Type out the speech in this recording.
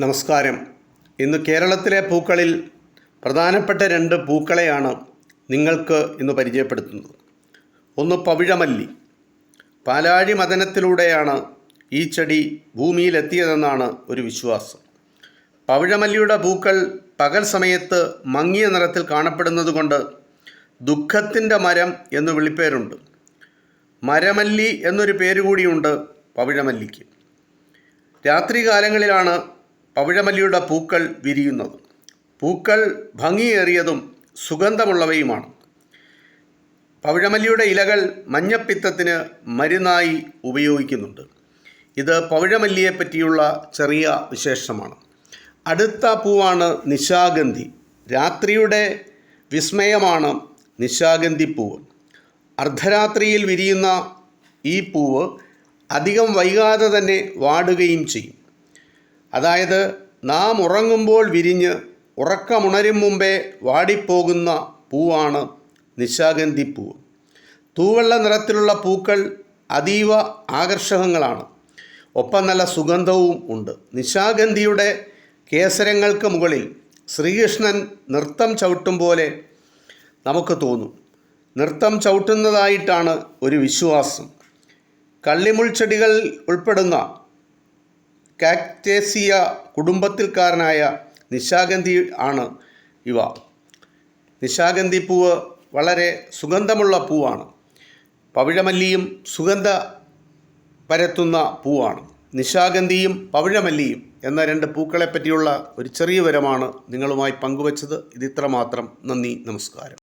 നമസ്കാരം. ഇന്ന് കേരളത്തിലെ പൂക്കളിൽ പ്രധാനപ്പെട്ട രണ്ട് പൂക്കളെയാണ് നിങ്ങൾക്ക് ഇന്ന് പരിചയപ്പെടുത്തുന്നത്. ഒന്ന് പവിഴമല്ലി. പാലാഴി മദനത്തിലൂടെയാണ് ഈ ചെടി ഭൂമിയിലെത്തിയതെന്നാണ് ഒരു വിശ്വാസം. പവിഴമല്ലിയുടെ പൂക്കൾ പകൽ സമയത്ത് മങ്ങിയ നിറത്തിൽ കാണപ്പെടുന്നതുകൊണ്ട് ദുഃഖത്തിന്റെ മരം എന്ന് വിളിപ്പേരുണ്ട്. മരമല്ലി എന്നൊരു പേര് കൂടിയുണ്ട് പവിഴമല്ലിക്ക്. രാത്രികാലങ്ങളിലാണ് പവിഴമല്ലിയുടെ പൂക്കൾ വിരിയുന്നത്. പൂക്കൾ ഭംഗിയേറിയതും സുഗന്ധമുള്ളവയുമാണ്. പവിഴമല്ലിയുടെ ഇലകൾ മഞ്ഞപ്പിത്തത്തിന് മരുന്നായി ഉപയോഗിക്കുന്നുണ്ട്. ഇത് പവിഴമല്ലിയെ പറ്റിയുള്ള ചെറിയ വിശേഷമാണ്. അടുത്ത പൂവാണ് നിശാഗന്ധി. രാത്രിയുടെ വിസ്മയമാണ് നിശാഗന്ധി പൂവ്. അർദ്ധരാത്രിയിൽ വിരിയുന്ന ഈ പൂവ് അധികം വൈകാതെ തന്നെ വാടുകയും ചെയ്യും. അതായത് നാം ഉറങ്ങുമ്പോൾ വിരിഞ്ഞ് ഉറക്കമുണരും മുമ്പേ വാടിപ്പോകുന്ന പൂവാണ് നിശാഗന്ധി പൂവ് തൂവെള്ള നിറത്തിലുള്ള പൂക്കൾ അതീവ ആകർഷകങ്ങളാണ്. ഒപ്പം നല്ല സുഗന്ധവും ഉണ്ട്. നിശാഗന്ധിയുടെ കേസരങ്ങൾക്ക് മുകളിൽ ശ്രീകൃഷ്ണൻ നൃത്തം ചവിട്ടും പോലെ നമുക്ക് തോന്നും. നൃത്തം ചവിട്ടുന്നതായിട്ടാണ് ഒരു വിശ്വാസം. കള്ളിമുൾച്ചെടികൾ ഉൾപ്പെടുന്ന കാക്ടേസിയ കുടുംബത്തിൽക്കാരനായ നിശാഗന്ധി ആണ് ഇവ. നിശാഗന്ധി പൂവ് വളരെ സുഗന്ധമുള്ള പൂവാണ്. പവിഴമല്ലിയും സുഗന്ധ പരത്തുന്ന പൂവാണ്. നിശാഗന്ധിയും പവിഴമല്ലിയും എന്ന രണ്ട് പൂക്കളെ പറ്റിയുള്ള ഒരു ചെറിയ വിവരമാണ് നിങ്ങളുമായി പങ്കുവച്ചത്. ഇതിത്ര മാത്രം നന്ദി. നമസ്കാരം.